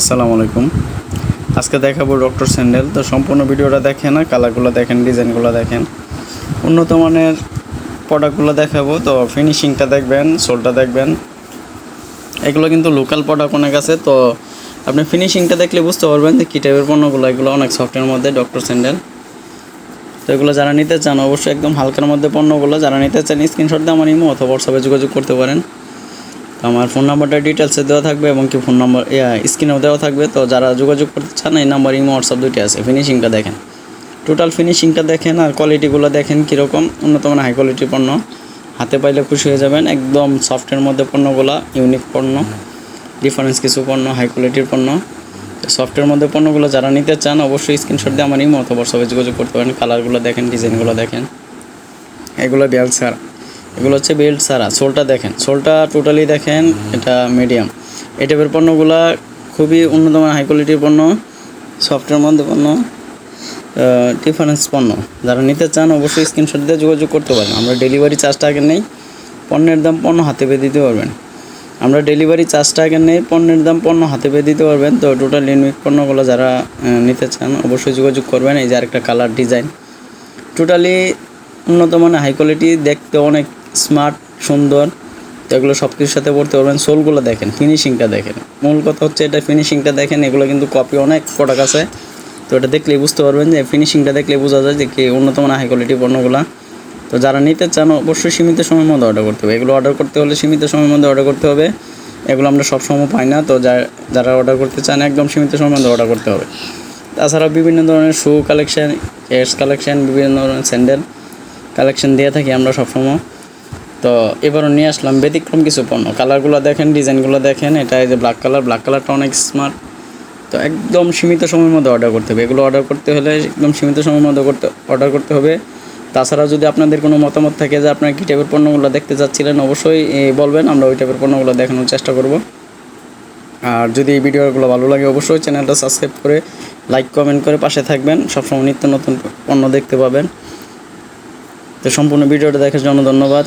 আসসালামু আলাইকুম। আজকে দেখাবো ডক্টর স্যান্ডেল। তো সম্পূর্ণ ভিডিওটা দেখেন না কালারগুলো দেখেন, ডিজাইনগুলো দেখেন। উন্নত মানের প্রোডাক্টগুলো দেখাবো। তো ফিনিশিংটা দেখবেন, সোলটা দেখবেন। এগুলো কিন্তু লোকাল প্রোডাক্ট অনেক আছে। তো আপনি ফিনিশিংটা দেখলে বুঝতে পারবেন যে কী টাইপের পণ্যগুলো, এগুলো অনেক সফটের মধ্যে ডক্টর স্যান্ডেল। তো এগুলো যারা নিতে চান, অবশ্যই একদম হালকার মধ্যে পণ্যগুলো, যারা নিতে চান, স্ক্রিনশট দিয়ে আমার ইমো অথবা হোয়াটসঅ্যাপে যোগাযোগ করতে পারেন। আমার ফোন নাম্বারটা ডিটেলসে দেওয়া থাকবে এবং কি ফোন নাম্বার স্ক্রিনেও দেওয়া থাকবে। তো যারা যোগাযোগ করতে চান, এই নাম্বার ইমো হোয়াটসঅ্যাপ দুইটা আছে। ফিনিশিংটা দেখেন। টোটাল ফিনিশিংটা দেখেন আর কোয়ালিটিগুলো দেখেন কীরকম। উন্নত মানের হাই কোয়ালিটির পণ্য। হাতে পাইলে খুশি হয়ে যাবেন। একদম সফটের মধ্যে পণ্যগুলো ইউনিক পণ্য। ডিফারেন্স কিছু পণ্য হাই কোয়ালিটির পণ্য। সফটের মধ্যে পণ্যগুলো যারা নিতে চান, অবশ্যই স্ক্রিনশট দিয়ে আমার ইমো অথবা সবাই যোগাযোগ করতে পারেন। কালারগুলো দেখেন ডিজাইনগুলো দেখেন। এগুলো বেল্ট ছাড়া। এগুলো হচ্ছে বেল্ট ছাড়া। সোলটা দেখেন, সোলটা টোটালি দেখেন, এটা মিডিয়াম এই টাইপের পণ্যগুলো খুবই উন্নত মানের হাই কোয়ালিটির পণ্য সফটের মধ্যে পণ্য ডিফারেন্স পণ্য। যারা নিতে চান অবশ্যই স্ক্রিনশট দিয়ে যোগাযোগ করতে পারেন। আমরা ডেলিভারি চার্জটা আগে নেই, পণ্যের দাম পণ্য হাতে পেয়ে দিতে পারবেন। আমরা ডেলিভারি চার্জটা আগে নেই, পণ্যের দাম পণ্য হাতে পেয়ে দিতে পারবেন। তো টোটাল ইউনিক পণ্যগুলো যারা নিতে চান অবশ্যই যোগাযোগ করবেন। এই যে আরেকটা কালার ডিজাইন টোটালি উন্নত মানের হাই কোয়ালিটি দেখতে অনেক স্মার্ট সুন্দর, এগুলো সব কিছুর সাথে পড়তে পারবেন। সোলগুলো দেখেন ফিনিশিংটা দেখেন। মূল কথা হচ্ছে এটা ফিনিশিংটা দেখেন, এগুলো কিন্তু কপি অনেক প্রোডাক্ট আছে। তো এটা দেখলেই বুঝতে পারবেন যে ফিনিশিংটা দেখলে বোঝা যায় যে কি উন্নত মানের হাই কোয়ালিটি পণ্যগুলো। তো যারা নিতে চান, অবশ্যই সীমিত সময়ের মধ্যে অর্ডার করতে হবে। এগুলো অর্ডার করতে হলে সীমিত সময়ের মধ্যে অর্ডার করতে হবে। এগুলো আমরা সব সময় পাই না, তো যারা অর্ডার করতে চান, একদম সীমিত সময়ের মধ্যে অর্ডার করতে হবে। তাছাড়া বিভিন্ন ধরনের শু কালেকশন কেস কালেকশান বিভিন্ন ধরনের স্যান্ডেল কালেকশান দিয়ে থাকি আমরা সবসময়। তো এবারও নিয়ে আসলাম ব্যতিক্রম কিছু পণ্য। কালারগুলো দেখেন, ডিজাইনগুলো দেখেন, এটা এই যে ব্ল্যাক কালার ব্ল্যাক কালারটা অনেক স্মার্ট তো একদম সীমিত সময়ের মধ্যে অর্ডার করতে হবে। এগুলো অর্ডার করতে হলে একদম সীমিত সময়ের মধ্যে করতে অর্ডার করতে হবে। তাছাড়া যদি আপনাদের কোনো মতামত থাকে যে আপনারা কী টাইপের পণ্যগুলো দেখতে চাচ্ছিলেন, অবশ্যই বলবেন। আমরা ওই টাইপের পণ্যগুলো দেখানোর চেষ্টা করব। আর যদি এই ভিডিওগুলো ভালো লাগে, অবশ্যই চ্যানেলটা সাবস্ক্রাইব করে লাইক কমেন্ট করে পাশে থাকবেন। সবসময় নিত্য নতুন পণ্য দেখতে পাবেন। তো সম্পূর্ণ ভিডিওটা দেখার জন্য ধন্যবাদ।